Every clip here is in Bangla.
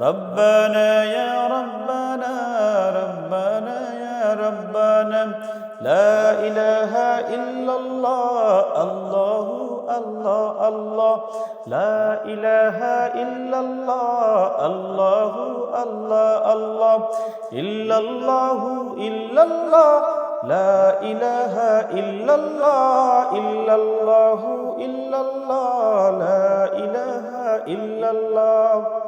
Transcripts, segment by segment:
ربنا يا ربنا ربنا يا ربنا. لا إله إلا الله الله الله الله. لا إله إلا الله الله الله الله. إلا الله إلا الله. لا إله إلا الله إلا الله إلا الله. لا إله إلا الله.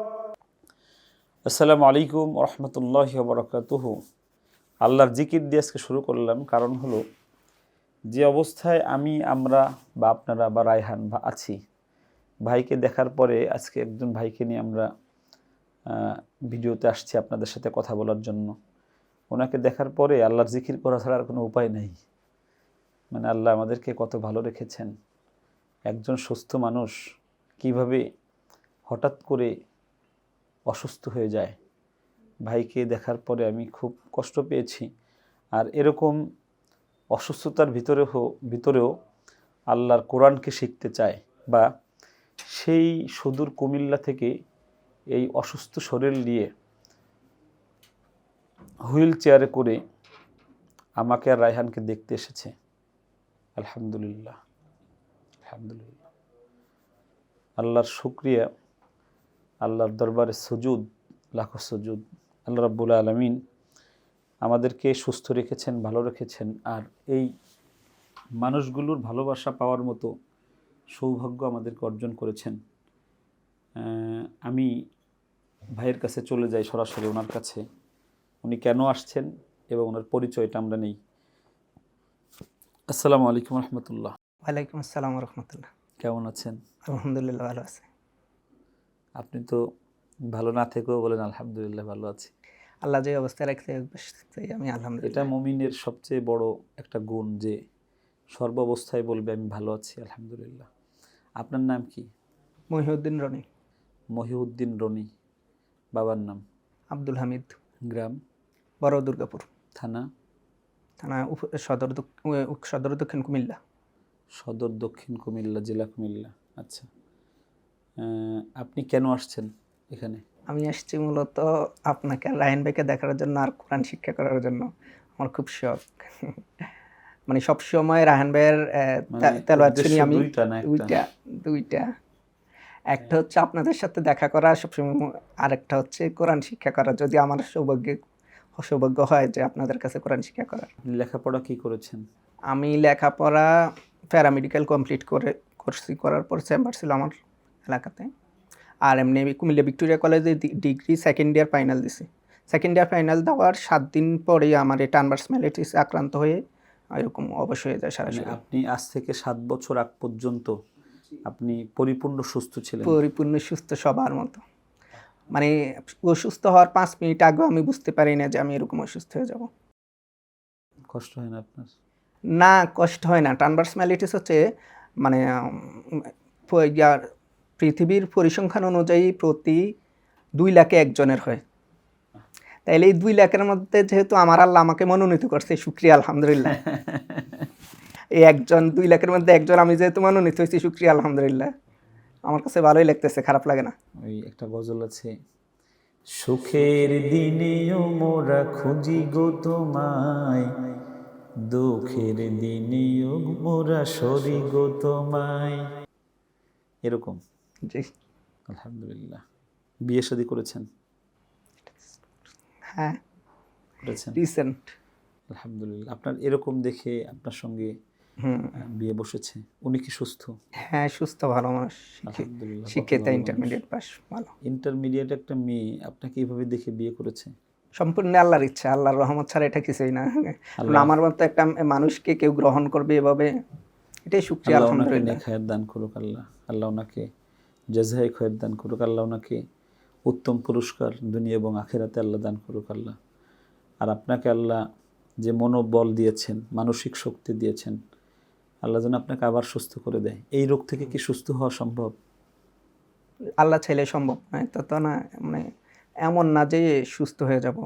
আসসালামু আলাইকুম রহমতুল্লাহ বরকাতুহ আল্লাহর জিকির দিয়ে আজকে শুরু করলাম, কারণ হলো যে অবস্থায় আমি, আমরা বা আপনারা বা রায়হান বা আছি, ভাইকে দেখার পরে আজকে একজন ভাইকে নিয়ে আমরা ভিডিওতে আসছি আপনাদের সাথে কথা বলার জন্য। ওনাকে দেখার পরে আল্লাহর জিকির করা ছাড়া আর কোনো উপায় নেই। মানে আল্লাহ আমাদেরকে কত ভালো রেখেছেন। একজন সুস্থ মানুষ কীভাবে হঠাৎ করে অসুস্থ হয়ে যায়। ভাইকে দেখার পরে আমি খুব কষ্ট পেয়েছি। আর এরকম অসুস্থতার ভিতরে ভিতরেও আল্লাহর কোরআনকে শিখতে চায় বা সেই সুদূর কুমিল্লা থেকে এই অসুস্থ শরীর নিয়ে হুইল চেয়ারে করে আমাকে আর রায়হানকে দেখতে এসেছে। আলহামদুলিল্লাহ আলহামদুলিল্লাহ। আল্লাহর শুক্রিয়া আল্লাহর দরবারে সুজুদ লাখো সুজুদ। আল্লাহ রাব্বুল আলমিন আমাদেরকে সুস্থ রেখেছেন ভালো রেখেছেন। আর এই মানুষগুলোর ভালোবাসা পাওয়ার মতো সৌভাগ্য আমাদেরকে অর্জন করেছেন। আমি ভাইয়ের কাছে চলে যাই সরাসরি ওনার কাছে। উনি কেন আসছেন এবং ওনার পরিচয়টা আমরা নেই। আসসালামু আলাইকুম রহমতুল্লাহ। ওয়ালাইকুম আসসালাম রহমতুল্লাহ। কেমন আছেন? আলহামদুলিল্লাহ ভালো আছে। আপনি তো ভালো না থেকেও বলেন আলহামদুলিল্লাহ ভালো আছি। আল্লাহ যে অবস্থায় রাখতে আমি এটা আলহামদুলিল্লাহ মমিনের সবচেয়ে বড় একটা গুণ যে সর্বাবস্থায় বলবে আমি ভালো আছি আলহামদুলিল্লাহ। আপনার নাম কি? মহিউদ্দিন রনি। মহিউদ্দিন রনি বাবার নাম? আব্দুল হামিদ। গ্রাম? বড় দুর্গাপুর। থানা? থানা সদর সদর দক্ষিণ কুমিল্লা। সদর দক্ষিণ কুমিল্লা জেলা কুমিল্লা। আচ্ছা। আপনি কেন আসছেন এখানে? আমি আসছি মূলত আপনাকে রায়ন ভাইকে দেখার জন্য আর কোরআন শিক্ষা করার জন্য। আমার খুব শখ। মানে সব সময় রাহান ভাইয়ের মানে তে- তেলাওয়াত শুনি আমি দুইটা দুইটা একটা হচ্ছে আপনাদের সাথে দেখা করা সবসময় আরেকটা হচ্ছে কোরআন শিক্ষা করা। যদি আমার সৌভাগ্য সৌভাগ্য হয় যে আপনাদের কাছে কোরআন শিক্ষা করার। লেখাপড়া কি করেছেন? আমি লেখাপড়া প্যারামেডিক্যাল কমপ্লিট করে করছি করার পর চেম্বার ছিল আমার এলাকাতে আর এমনি আমি কুমিল্লা ভিক্টোরিয়া কলেজে ডিগ্রি সেকেন্ড ইয়ার ফাইনাল দিছি। সেকেন্ড ইয়ার ফাইনাল দেওয়ার সাত দিন পরেই আমার এই টানভার্সম্যালিটিস আক্রান্ত হয়ে এরকম অবশ্য হয়ে যায় সারা আপনি আজ থেকে সাত বছর আগ পর্যন্ত আপনি পরিপূর্ণ সুস্থ ছিলেন। পরিপূর্ণ সুস্থ সবার মতো। মানে অসুস্থ হওয়ার পাঁচ মিনিট আগেও আমি বুঝতে পারি না যে আমি এরকম অসুস্থ হয়ে যাব। কষ্ট হয় না আপনার? না কষ্ট হয় না। ট্রান্সভার্সম্যালিটিস হচ্ছে মানে পৃথিবীর পরিসংখ্যান অনুযায়ী প্রতি দুই লাখে একজনের হয়। তাইলে এই দুই লাখের মধ্যে যেহেতু আমার আল্লাহ আমাকে মনোনীত করছে শুক্রিয়া আলহামদুলিল্লাহ। এই একজন দুই লাখের মধ্যে একজন আমি যেহেতু মনোনীত হয়েছি শুক্রিয়া আলহামদুলিল্লাহ। আমার কাছে ভালোই লাগতেছে খারাপ লাগে না। ওই একটা গজল আছে সুখের দিনেও মোরা খুঁজি গো তোমায় দুঃখের দিনেও মোরা সরি গো তোমায়। এরকম। জি। আলহামদুলিল্লাহ। বিয়ে শাদী করেছেন? হ্যাঁ। করেছেন? রিসেন্ট আলহামদুলিল্লাহ। আপনার এরকম দেখে আপনার সঙ্গে বিয়ে বসেছে? উনি কি সুস্থ? হ্যাঁ সুস্থ ভালো মানুষ। শিক্ষিতা ইন্টারমিডিয়েট পাস ভালো। ইন্টারমিডিয়েট একটা মেয়ে আপনাকে এইভাবে দেখে বিয়ে করেছে? সম্পূর্ণ আল্লাহর ইচ্ছা। আল্লাহর রহমত ছাড়া এটা কিছুই না। আমার মতো একটা মানুষকে কেউ গ্রহণ করবে এভাবে এটাই শুক্রিয়া আলহামদুলিল্লাহ। দান করুক আল্লাহ। আল্লাহ ওনাকে জাজাই খয়ের দান করুক আল্লাহ ওনাকে উত্তম পুরস্কার দুনিয়া এবং আখেরাতে আল্লাহ দান করুক আল্লাহ। আর আপনাকে আল্লাহ যে মনোবল দিয়েছেন মানসিক শক্তি দিয়েছেন আল্লাহ যেন আপনাকে আবার সুস্থ করে দেয়। এই রোগ থেকে কি সুস্থ হওয়া সম্ভব? আল্লাহ চাইলে সম্ভব নয় তত না মানে এমন না যে সুস্থ হয়ে যাব।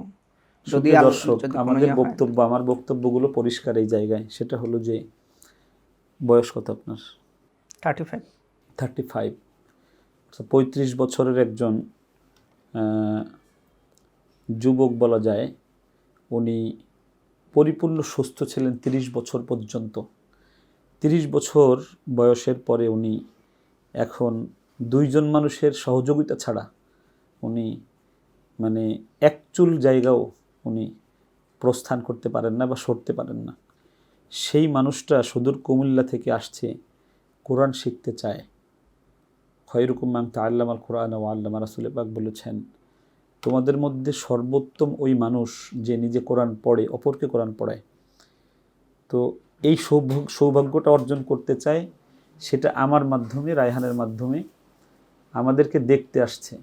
যদি দর্শক আমাদের ইয়ে বক্তব্য আমার বক্তব্যগুলো পরিষ্কার এই জায়গায়। সেটা হলো যে বয়স কত আপনার? থার্টি ফাইভ থার্টি ফাইভ পঁয়ত্রিশ বছরের একজন যুবক বলা যায়, উনি পরিপূর্ণ সুস্থ ছিলেন তিরিশ বছর পর্যন্ত। তিরিশ বছর বয়সের পরে উনি এখন দুইজন মানুষের সহযোগিতা ছাড়া উনি মানে একচুল জায়গাও উনি প্রস্থান করতে পারেন না বা সরতে পারেন না। সেই মানুষটা সুদূর কুমিল্লা থেকে আসছে, কোরআন শিখতে চায়। খয়রুকুম মান তাল্লাম আল কোরআন ও আল্লামা রাসুল পাক বলেছেন, তোমাদের মধ্যে সর্বোত্তম ওই মানুষ যে নিজে কোরআন পড়ে, অপরকে কোরআন পড়ায়। তো এই সৌভাগ্য সৌভাগ্যটা অর্জন করতে চায়, সেটা আমার মাধ্যমে, রায়হানের মাধ্যমে আমাদেরকে দেখতে আসছে।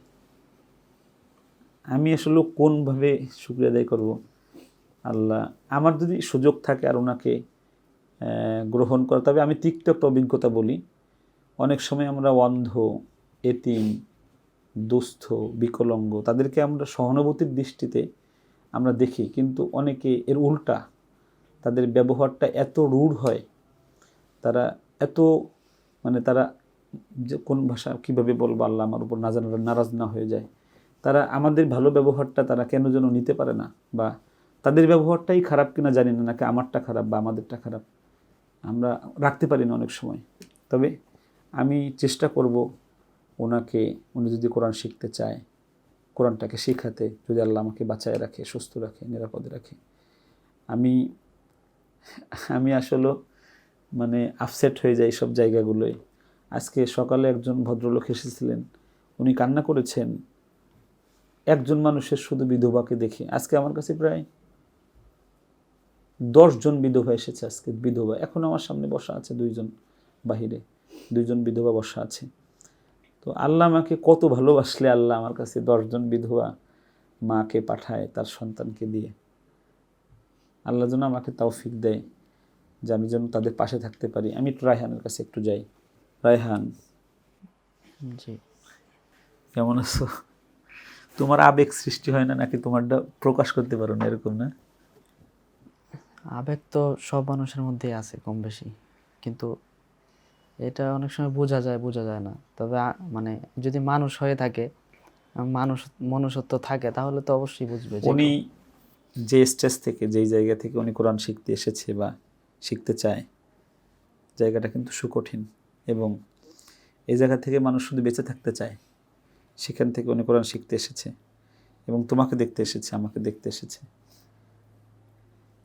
আমি আসলে কোনভাবে শুক্রিয়া আদায় করব? আল্লাহ, আমার যদি সুযোগ থাকে আর ওনাকে গ্রহণ করা, তবে আমি তিক্ত একটা অভিজ্ঞতা বলি। অনেক সময় আমরা অন্ধ, এতিম, দুস্থ, বিকলঙ্গ, তাদেরকে আমরা সহানুভূতির দৃষ্টিতে আমরা দেখি, কিন্তু অনেকে এর উল্টা, তাদের ব্যবহারটা এত রূঢ় হয়, তারা এত মানে তারা যে কোন ভাষা কীভাবে বলব আল্লাহ আমার উপর নাজান নারাজ না হয়ে যায়, তারা আমাদের ভালো ব্যবহারটা তারা কেন যেন নিতে পারে না, বা তাদের ব্যবহারটাই খারাপ কিনা জানি না, নাকি আমারটা খারাপ বা আমাদেরটা খারাপ, আমরা রাখতে পারি না অনেক সময়, তবে আমি চেষ্টা করব ওনাকে, উনি যদি কোরআন শিখতে চায়, কোরআনটাকে শেখাতে, যদি আল্লাহ আমাকে বাঁচায় রাখে, সুস্থ রাখে, নিরাপদে রাখে। আমি আমি আসলে মানে আপসেট হয়ে যাই সব জায়গাগুলোয়। আজকে সকালে একজন ভদ্রলোক এসেছিলেন, উনি কান্না করেছেন। একজন মানুষের শুধু বিধবাকে দেখে। আজকে আমার কাছে প্রায় দশজন বিধবা এসেছে আজকে, বিধবা। এখন আমার সামনে বসা আছে দুইজন বাহিরে। দুইজন বিধবা বসা আছে। তো আল্লাহ আমাকে কত ভালোবাসলে আল্লাহ আমার কাছে দশজন বিধবা মাকে পাঠায় তার সন্তানকে দিয়ে। আল্লাহ যেন আমাকে তৌফিক দেয় যে আমি যেন তাদের পাশে থাকতে পারি। আমি একটু রায়হানের কাছে একটু যাই। রায়হান। জি। কেমন আছো? তোমার আবেগ সৃষ্টি হয় না নাকি তোমারটা প্রকাশ করতে পারো না এরকম না? আবেগ তো সব মানুষের মধ্যেই আছে কম বেশি কিন্তু এটা অনেক সময় বোঝা যায় বোঝা যায় না। তবে মানে যদি মানুষ হয়ে থাকে মানুষ মনুষ্যত্ব থাকে তাহলে তো অবশ্যই বুঝবে উনি যে স্টেজ থেকে যেই জায়গা থেকে উনি কোরআন শিখতে এসেছে বা শিখতে চায় জায়গাটা কিন্তু সুকঠিন এবং এই জায়গা থেকে মানুষ শুধু বেঁচে থাকতে চায়। সেখান থেকে উনি কোরআন শিখতে এসেছে এবং তোমাকে দেখতে এসেছে আমাকে দেখতে এসেছে।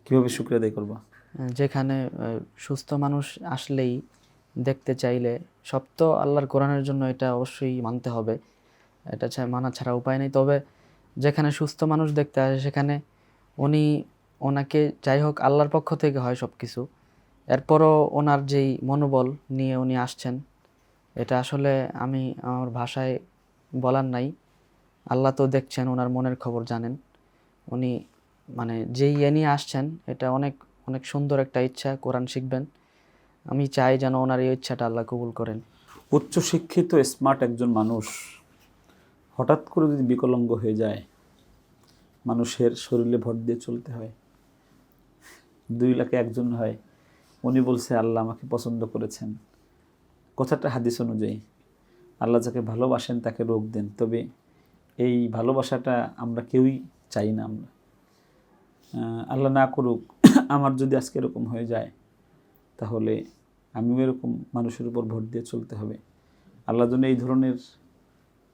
কীভাবে শুক্রিয়া আদায় করব? যেখানে সুস্থ মানুষ আসলেই দেখতে চাইলে। সব তো আল্লাহর কোরআনের জন্য এটা অবশ্যই মানতে হবে। এটা মানা ছাড়া উপায় নেই। তবে যেখানে সুস্থ মানুষ দেখতে আসে, সেখানে উনি ওনাকে যাই হোক আল্লাহর পক্ষ থেকে হয় সব কিছু এরপরও ওনার যেই মনোবল নিয়ে উনি আসছেন, এটা আসলে আমি আমার ভাষায় বলার নাই। আল্লাহ তো দেখছেন, ওনার মনের খবর জানেন। উনি মানে যেই ইয়ে নিয়ে আসছেন, এটা অনেক অনেক সুন্দর একটা ইচ্ছা, কোরআন শিখবেন। আমি চাই যেন ওনার এই ইচ্ছাটা আল্লাহ কবুল করেন। উচ্চশিক্ষিত স্মার্ট একজন মানুষ হঠাৎ করে যদি বিকলাঙ্গ হয়ে যায়, মানুষের শরীরে ভর দিয়ে চলতে হয়। দুই লাখে একজন হয়, উনি বলছে, আল্লাহ আমাকে পছন্দ করেছেন। কথাটা হাদিস অনুযায়ী, আল্লাহ যাকে ভালোবাসেন তাকে রোগ দেন। তবে এই ভালোবাসাটা আমরা কেউই চাই না আমরা। আল্লাহ না করুক, আমার যদি আজকে এরকম হয়ে যায় তাহলে আমিও এরকম মানুষের উপর ভোট দিয়ে চলতে হবে। আল্লাহ যেন এই ধরনের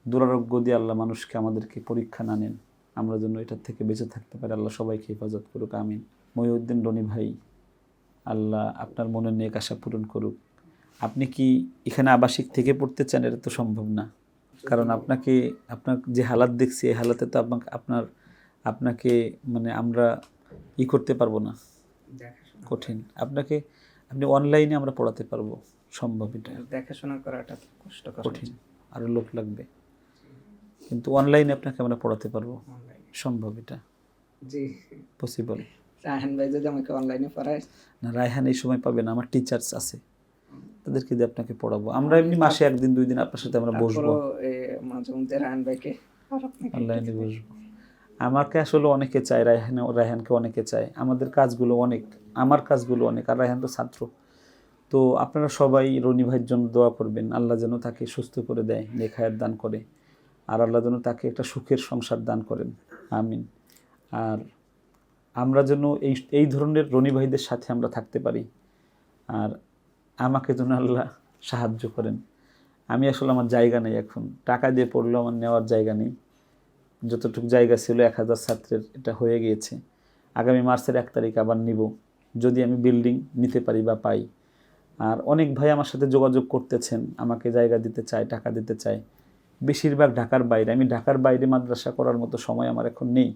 দুরারোগ্য দিয়ে আল্লাহ মানুষকে আমাদেরকে পরীক্ষা না নেন। আমরা যেন এটার থেকে বেঁচে থাকতে পারি। আল্লাহ সবাইকে হেফাজত করুক আমিন। মহিউদ্দিন রনি ভাই আল্লাহ আপনার মনের নেক আশা পূরণ করুক। আপনি কি এখানে আবাসিক থেকে পড়তে চান? এটা তো সম্ভব না। কারণ আপনাকে আপনার যে হালাত দেখছি এই হালাতে তো আপনাকে আপনার আপনাকে মানে আমরা ই করতে পারব না। কঠিন। আপনাকে আপনি অনলাইনে আমরা পড়াতে পারব সম্ভব এটা। দেখাশোনা করাটা কষ্টকর কঠিন আরও লোক লাগবে। কিন্তু অনলাইনে আপনাকে আমরা পড়াতে পারব। সম্ভব এটা। জি। পসিবল রাহান ভাই যদি আমাকে অনলাইনে পড়ায়? না রায়হান এই সময় পাবে না আমার টিচার্স আছে। তাদেরকে দিয়ে আপনাকে পড়াবো। আমরা এমনি মাসে একদিন দুই দিন আপনার সাথে আমরা বসবো। মাঝে মধ্যে রাহান ভাইকে। অনলাইনে বসবো। আমাকে আসলে অনেকে চায়, রায়হান, রায়হানকে অনেকে চায়। আমাদের কাজগুলো অনেক, আমার কাজগুলো অনেক, আর রায়হান তো ছাত্র। তো আপনারা সবাই রনি ভাইয়ের জন্য দোয়া করবেন, আল্লাহ যেন তাকে সুস্থ করে দেয় নেখায়াত দান করে, আর আল্লাহ যেন তাকে একটা সুখের সংসার দান করেন। আমিন। আর আমরা যেন এই এই ধরনের রনি ভাইদের সাথে আমরা থাকতে পারি, আর আমাকে যেন আল্লাহ সাহায্য করেন। আমি আসলে আমার জায়গা নেই এখন, টাকা দিয়ে পড়লেও আমার নেওয়ার জায়গা নেই। যতটুকু জায়গা ছিল এক হাজার ছাত্রের এটা হয়ে গিয়েছে। আগামী মার্চের এক তারিখ আবার নিব। যদি আমি বিল্ডিং নিতে পারি বা পাই। আর অনেক ভাই আমার সাথে যোগাযোগ করতেছেন, আমাকে জায়গা দিতে চায়, টাকা দিতে চায়। বেশিরভাগ ঢাকার বাইরে। আমি ঢাকার বাইরে মাদ্রাসা করার মতো সময় আমার এখন নেই।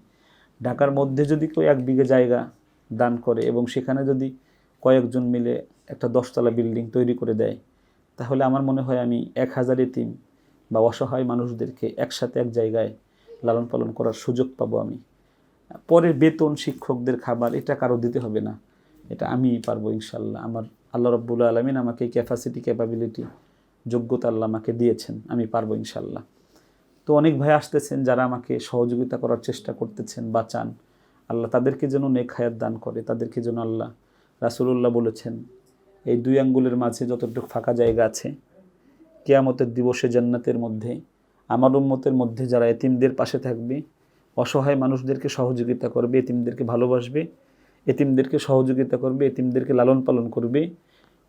ঢাকার মধ্যে যদি কেউ এক বিঘে জায়গা দান করে এবং সেখানে যদি কয়েকজন মিলে একটা দশতলা বিল্ডিং তৈরি করে দেয়, তাহলে আমার মনে হয় আমি এক হাজার এতিম বা অসহায় মানুষদেরকে একসাথে এক জায়গায় লালন পালন করার সুযোগ পাবো আমি। পরে বেতন, শিক্ষকদের খাবার, এটা কারও দিতে হবে না। এটা আমিই পারব ইনশাল্লাহ আমার আল্লাহ রব্বুল আলমিন আমাকে ক্যাপাসিটি ক্যাপাবিলিটি যোগ্যতা আল্লাহ আমাকে দিয়েছেন। আমি পারব ইনশাল্লাহ তো অনেক ভাই আসতেছেন যারা আমাকে সহযোগিতা করার চেষ্টা করতেছেন বা চান আল্লাহ তাদেরকে যেন নেক হায়াত দান করে, তাদেরকে যেন আল্লাহ রাসুলুল্লাহ বলেছেন, এই দুই আঙ্গুলের মাঝে যতটুকু ফাঁকা জায়গা আছে, কেয়ামতের দিবসে জান্নাতের মধ্যে আমার উম্মতের মধ্যে যারা এতিমদের পাশে থাকবে, অসহায় মানুষদেরকে সহযোগিতা করবে, এতিমদেরকে ভালোবাসবে, এতিমদেরকে সহযোগিতা করবে, এতিমদেরকে লালন পালন করবে,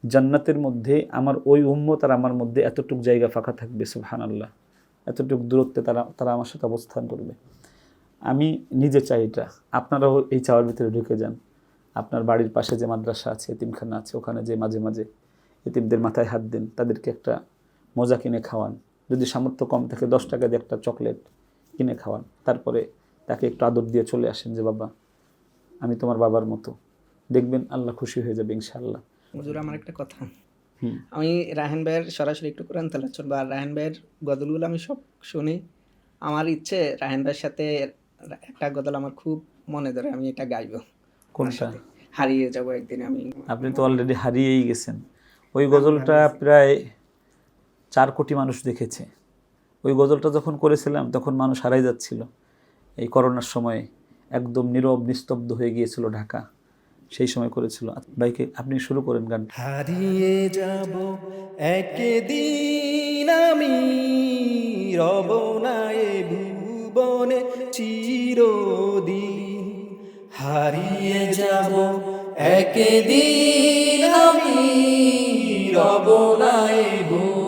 জান্নাতের মধ্যে আমার ওই উম্মত আর আমার মধ্যে এতটুক জায়গা ফাঁকা থাকবে সুবহান আল্লাহ এতটুক দূরত্বে তারা তারা আমার সাথে অবস্থান করবে। আমি নিজে চাই এটা। আপনারাও এই চাওয়ার ভিতরে ঢুকে যান। আপনার বাড়ির পাশে যে মাদ্রাসা আছে, এতিমখানা আছে, ওখানে যে মাঝে মাঝে এতিমদের মাথায় হাত দেন, তাদেরকে একটা মজা কিনে খাওয়ান। যদি সামর্থ্য কম থাকে দশ টাকা দিয়ে একটা চকলেট কিনে খাওয়ান। তারপরে তাকে একটু আদর দিয়ে চলে আসেন যে বাবা আমি তোমার বাবার মতো। দেখবেন আল্লাহ খুশি হয়ে যাবে ইনশাআল্লাহ। হুজুর আমার একটা কথা। আমি রাহান ভাইয়ের সরাসরি একটু কোরআন তালাত শুনব আর রাহান ভাইয়ের গজলগুলো আমি সব শুনি। আমার ইচ্ছে রাহান ভাইয়ের সাথে একটা গজল আমার খুব মনে ধরে আমি এটা গাইবো। কোনটা? হারিয়ে যাব একদিন আমি। আপনি তো অলরেডি হারিয়েই গেছেন। ওই গজলটা প্রায় চার কোটি মানুষ দেখেছে। ওই গজলটা যখন করেছিলাম, তখন মানুষ হারাই যাচ্ছিল। এই করোনার সময় একদম নীরব, নিস্তব্ধ হয়ে গিয়েছিল ঢাকা। সেই সময় করেছিল। ভাইকে আপনি শুরু করেন গান হারিয়ে যাব, একদিন আমি রব ভুবনে চিরদিন। হারিয়ে যাব, একদিন আমি রব ভুবনে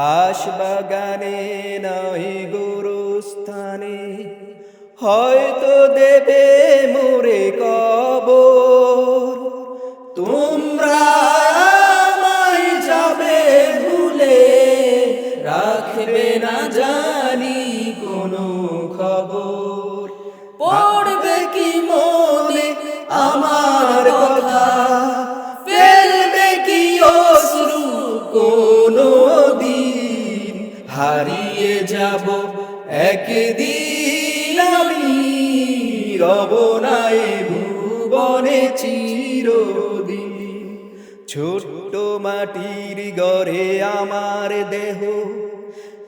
বাস বাগানে নয় গুরুস্থানে। হয়তো দেবে মোরে কব তোমরা যাবে ভুলে। রাখবে না জানি দেহ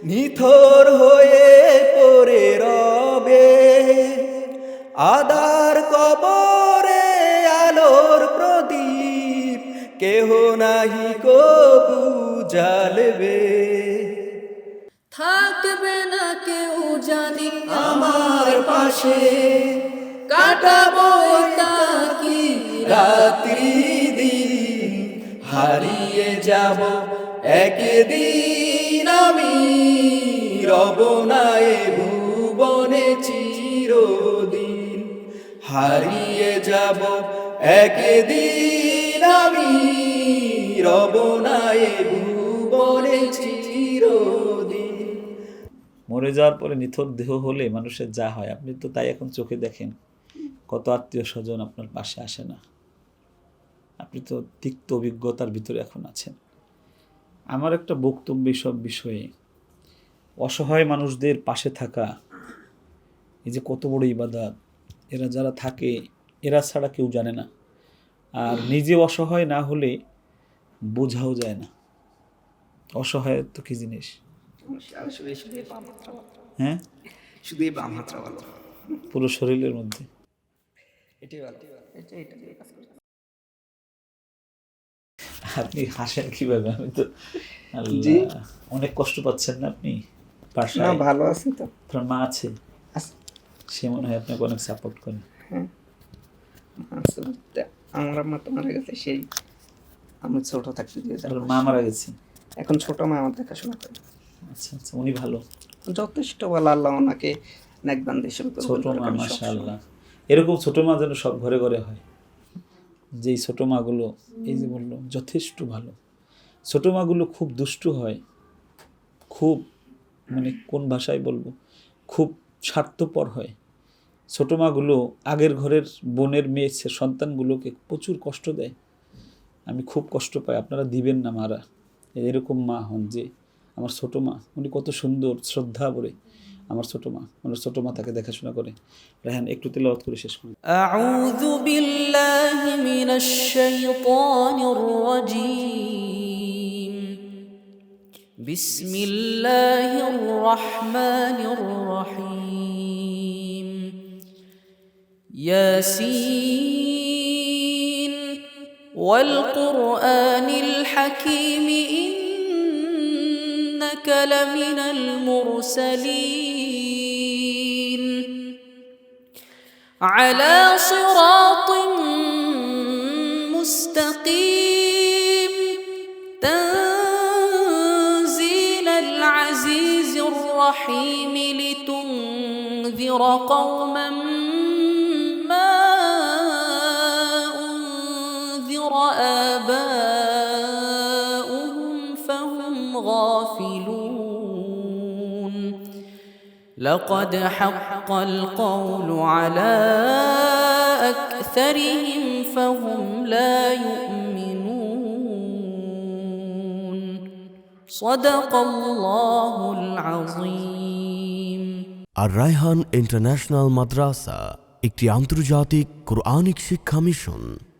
নিথর হয়ে পড়ে রবে। আদার কবরে আলোর প্রদীপ কেহ নাহি কবু জ্বালবে থাকবে না কেউ জানি আমার পাশে। কাটাবো একাকি রাত্রি দিন হারিয়ে যাব একদিন আমি রব না এ ভুব চিরদিন হারিয়ে যাব। একদিন আমি রব নাই ভুবনে চিরদিন। মরে যাওয়ার পরে নিথর দেহ হলে মানুষের যা হয়, আপনি তো তাই এখন চোখে দেখেন। কত আত্মীয় স্বজন আপনার পাশে আসে না। আপনি তো তিক্ত অভিজ্ঞতার ভিতরে এখন আছেন। আমার একটা বক্তব্য সব বিষয়ে। অসহায় মানুষদের পাশে থাকা এই যে কত বড় ইবাদত এরা যারা থাকে এরা ছাড়া কেউ জানে না। আর নিজে অসহায় না হলে বোঝাও যায় না। অসহায় তো কি জিনিস। হ্যাঁ? শুধু এই বাম হাতটা ভালো। পুরো শরীরের মধ্যে। এটাই ভালো। এটা আপনি হাসেন কীভাবে? আমি তো জি। অনেক কষ্ট পাচ্ছেন না আপনি? না ভালো আছি তো। আপনার মা আছে। সে মনে হয় আপনাকে অনেক সাপোর্ট করে। আসলে আমার আম্মা তো মারা গেছে সেই আমি ছোট থাকতে দিয়ে মা মারা গেছে? এখন ছোট মা আমার দেখাশোনা করে। আচ্ছা আচ্ছা উনি ভালো। যথেষ্ট ভালো আল্লাহ ওনাকে নেকবান্দ হিসেবে ছোট মা আমি আল্লাহ এরকম ছোট মা যেন সব ঘরে ঘরে হয়। যেই ছোট মাগুলো, এই যে বলল, যথেষ্ট ভালো। ছোট মাগুলো খুব দুষ্টু হয়, খুব মানে কোন ভাষায় বলব, খুব স্বার্থপর হয়। ছোট মাগুলো আগের ঘরের বোনের মেয়ে সন্তানগুলোকে প্রচুর কষ্ট দেয়। আমি খুব কষ্ট পাই, আপনারা দিবেন না মারা। এরকম মা হন যে, আমার ছোট মা, উনি কত সুন্দর, শ্রদ্ধা করে আমার ছোট মা আমার ছোট মা তাকে দেখাশোনা করে রেহান একটু তেলাওয়াত করে শেষ করি أعوذ بالله من الشيطان الرجيم بسم الله الرحمن الرحيم ياسين والقرآن الحكيم إنك لمن المرسلين. على صراط مستقيم. تنزيل العزيز الرحيم لتنذر قوما لقد حق القول على أكثرهم فهم لا يؤمنون صدق الله العظيم আর রায়হান ইন্টারন্যাশনাল মাদ্রাসা একটি আন্তর্জাতিক কোরআনিক শিক্ষা মিশন